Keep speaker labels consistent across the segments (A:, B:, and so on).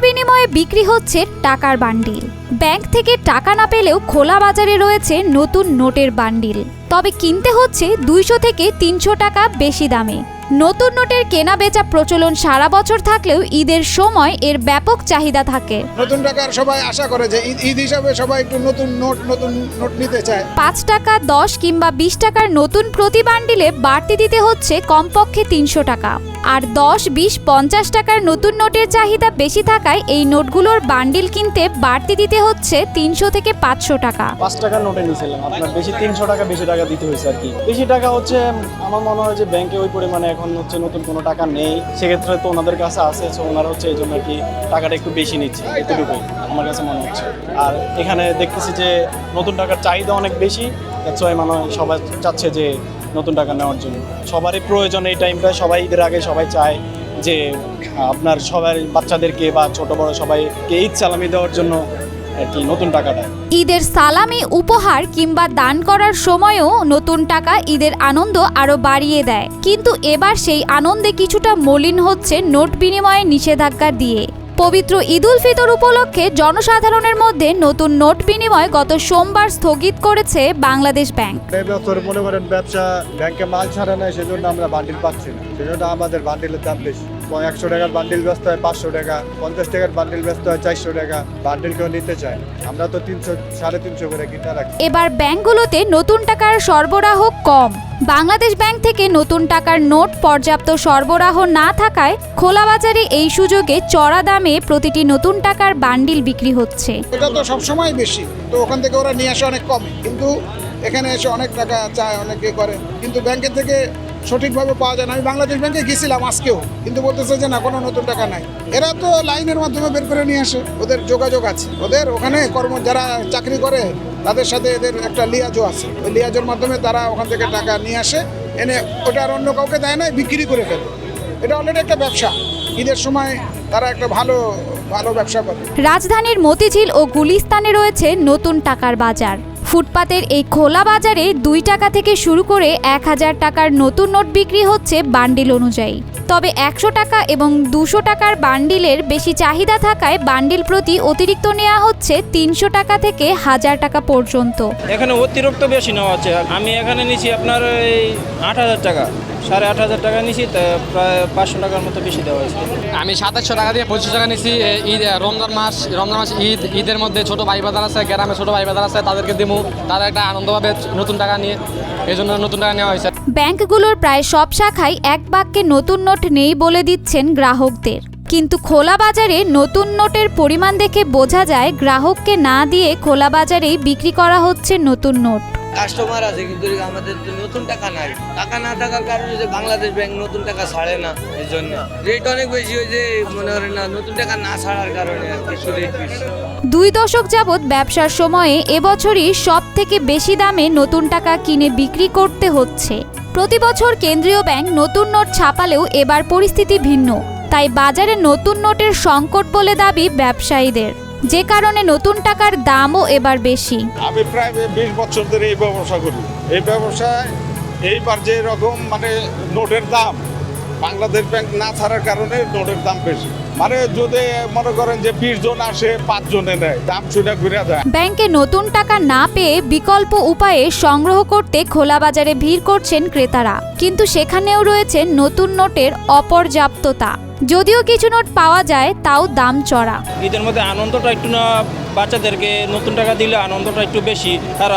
A: বিনিময়ে বিক্রি হচ্ছে টাকার বান্ডিল। ব্যাংক থেকে টাকা না পেলেও খোলা বাজারে রয়েছে নতুন নোটের বান্ডিল। তবে কিনতে হচ্ছে দুইশো থেকে তিনশো টাকা বেশি দামে। নতুন নোটের কেনা বেচা প্রচলন সারা বছর থাকলেও ঈদের সময় এর ব্যাপক চাহিদা থাকে।
B: নতুন টাকার সবাই আশা করে যে ঈদ- হিসাবে সবাই একটু নতুন নোট নতুন নোট নিতে চায়।
A: পাঁচ টাকা দশ কিংবা বিশ টাকার নতুন প্রতি বান্ডিলে বাড়তি দিতে হচ্ছে কমপক্ষে তিনশো টাকা। আর দশ বিশ পঞ্চাশ টাকার নতুন নোটের চাহিদা বেশি থাকায় এই নোটগুলোর বান্ডিল কিনতে বাড়তি দিতে হচ্ছে তিনশো থেকে পাঁচশো টাকা।
C: পাঁচ টাকার নোটে নিয়েছিলাম আপনার। বেশি তিনশো টাকা, বেশি টাকা দিতে হয়েছে আর কি। বেশি টাকা হচ্ছে, আমার মনে হয় যে ব্যাংকে ওই পরিমাণে এখন হচ্ছে নতুন কোনো টাকা নেই। সেক্ষেত্রে তো ওনাদের কাছে আছে তো ওনারা হচ্ছে এই জন্য আর কি টাকাটা একটু বেশি নিচ্ছে এতটুকুই আমার কাছে মনে হচ্ছে। আর এখানে দেখতেছি যে নতুন টাকার চাহিদা অনেক বেশি দ্যাটস ওয়াই মানে সবাই চাচ্ছে যে নতুন টাকা নেওয়ার জন্য। সবারই প্রয়োজন এই টাইমটা সবাই ঈদের আগে সবাই চায় যে, আপনার সবাই বাচ্চাদেরকে বা ছোট বড় সবাইকে ঈদ সালামি দেওয়ার জন্য কি নতুন টাকাটা
A: ঈদের সালামি উপহার কিংবা দান করার সময়ও নতুন টাকা ঈদের আনন্দ আরও বাড়িয়ে দেয়। কিন্তু এবার সেই আনন্দে কিছুটা মলিন হচ্ছে নোট বিনিময়ে নিষেধাজ্ঞা দিয়ে। পবিত্র ঈদুল ফিতর উপলক্ষে জনসাধারণের মধ্যে নতুন নোট বিনিময় গত সোমবার স্থগিত করেছে বাংলাদেশ ব্যাংক।
D: মনে করেন ব্যবসা ব্যাংকে মাল ছাড়া নাই সেজন্য আমরা বান্ডিল পাচ্ছি না। সেজন্য আমাদের বান্ডিলের দাম বেশি। একশো টাকার বান্ডিল ব্যস্ত হয় পাঁচশো টাকা। পঞ্চাশ টাকার বান্ডিল ব্যস্ত হয় চারশো টাকা। বান্ডিল কেউ নিতে চায় আমরা তো তিনশো সাড়ে তিনশো করে কিনে রাখি।
A: এবার ব্যাংকগুলোতে নতুন টাকার সরবরাহ কম। বাংলাদেশ ব্যাংক থেকে নতুন টাকার নোট পর্যাপ্ত সরবরাহ না থাকায় খোলা বাজারে এই সুযোগে চড়া দামে প্রতিটি নতুন টাকার বান্ডিল বিক্রি হচ্ছে।
B: এটা তো সবসময় বেশি। তো ওখান থেকে ওরা নিয়ে আসে অনেক কম। কিন্তু এখানে এসে অনেক টাকা চায় অনেকে করে। কিন্তু ব্যাংকের থেকে সঠিকভাবে পাওয়া যায় না। আমি বাংলাদেশ ব্যাংকে গেছিলাম আজকেও, কিন্তু বলতেছে যে না, কোনো নতুন টাকা নাই। এরা তো লাইনের মাধ্যমে বের করে নিয়ে আসে, ওদের যোগাযোগ আছে। ওদের ওখানে কর্ম, যারা চাকরি করে, তাদের সাথে এদের একটা লিয়াজও আছে। ওই লিয়াজোর মাধ্যমে তারা ওখান থেকে টাকা নিয়ে আসে, এনে ওটা আর অন্য কাউকে দেয় না, বিক্রি করে ফেলে। এটা অলরেডি একটা ব্যবসা। ঈদের সময় তারা একটা ভালো ভালো ব্যবসা করে।
A: রাজধানীর মতিঝিল ও গুলিস্তানে রয়েছে নতুন টাকার বাজার। ফুটপাতের এই খোলা বাজারে দুই টাকা থেকে শুরু করে এক হাজার টাকার নতুন নোট বিক্রি হচ্ছে বান্ডিল অনুযায়ী। তবে একশো টাকা এবং দুশো টাকার বান্ডিলের বেশি চাহিদা থাকায় বান্ডিল প্রতি অতিরিক্ত নেওয়া হচ্ছে তিনশো টাকা থেকে হাজার টাকা পর্যন্ত।
E: এখানে অতিরিক্ত বেশি নেওয়া হচ্ছে। আমি এখানে নিছি আপনার এই আট হাজার টাকা। সাড়ে আট হাজার টাকা নিছি প্রায় পাঁচশো টাকার মতো বেশি দেওয়া হয়েছে।
F: আমি সাতাশশো টাকা দিয়ে পঁচিশশো টাকা নিচ্ছি ঈদ রমজান মাস রমজান মাস ঈদ ঈদের মধ্যে ছোট ভাই বাজার আছে গ্রামে ছোট ভাই বাজার আছে তাদেরকে দিমু তারা একটা আনন্দ পাবে নতুন টাকা নিয়ে এই জন্য নতুন টাকা নেওয়া হয়েছে।
A: ব্যাংকগুলোর প্রায় সব শাখায় এক বাক্যে নতুন নোট নেই বলে দিচ্ছেন গ্রাহকদের। কিন্তু খোলা বাজারে নতুন নোটের পরিমাণ দেখে বোঝা যায় গ্রাহককে না দিয়ে খোলা বাজারেই বিক্রি করা হচ্ছে নতুন নোট।
G: কাস্টমার আছে, কিন্তু আমাদের তো নতুন টাকা নাই। টাকা না থাকার কারণে যে বাংলাদেশ ব্যাংক নতুন টাকা ছাড়ে না এই জন্য রেট অনেক বেশি হয়েছে, মনে করেন না, নতুন টাকা না ছাড়ার কারণে আর কি রেট বেশি।
A: দুই দশক যাবৎ ব্যবসার সময়ে এবছরই সব থেকে বেশি দামে নতুন টাকা কিনে বিক্রি করতে হচ্ছে। প্রতি বছর কেন্দ্রীয় ব্যাংক নতুন নোট ছাপালেও এবার পরিস্থিতি ভিন্ন। তাই বাজারে নতুন নোটের সংকট বলে দাবি ব্যবসায়ীদের। যে কারণে নতুন টাকার দামও এবার বেশি।
H: আমি প্রায় বিশ বছর ধরে এই ব্যবসা করি। এই ব্যবসায় এইবার যে রকম মানে নোটের দাম, বাংলাদেশ ব্যাংক না ছাড়ার কারণে নোটের দাম বেশি। মানে যদি মনে করেন যে বিশ জন আসে পাঁচ জনে নেয় দাম শুনে ঘুরে যায়।
A: ব্যাংকে নতুন টাকা না পেয়ে বিকল্প উপায়ে সংগ্রহ করতে খোলা বাজারে ভিড় করছেন ক্রেতারা। কিন্তু সেখানেও রয়েছে নতুন নোটের অপর্যাপ্ততা। যদিও কিছু নোট পাওয়া যায় তাও দাম চড়া।
E: ঈদের মধ্যে আনন্দটা একটু না বাচ্চাদেরকে নতুন টাকা দিলে আনন্দটা একটু বেশি, তারা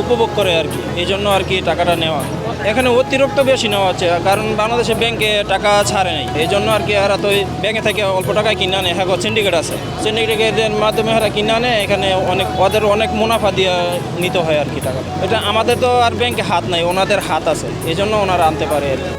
E: উপভোগ করে আর কি। এই জন্য আর কি টাকাটা নেওয়া। এখানে অতিরিক্ত বেশি নেওয়া হচ্ছে, কারণ বাংলাদেশে ব্যাংকে টাকা ছাড়ে নাই। এই জন্য আর কি এরা তো ব্যাংকে থেকে অল্প টাকায় কিনে আনে। হ্যাঁ সিন্ডিকেট আছে। সিন্ডিকেটের মাধ্যমে এরা কিনে আনে, এখানে অনেক ওদের অনেক মুনাফা দিয়ে নিতে হয় আর কি টাকা। এটা আমাদের তো আর ব্যাংকে হাত নাই, ওনাদের হাত আছে। এই জন্য ওনারা আনতে পারে আর কি।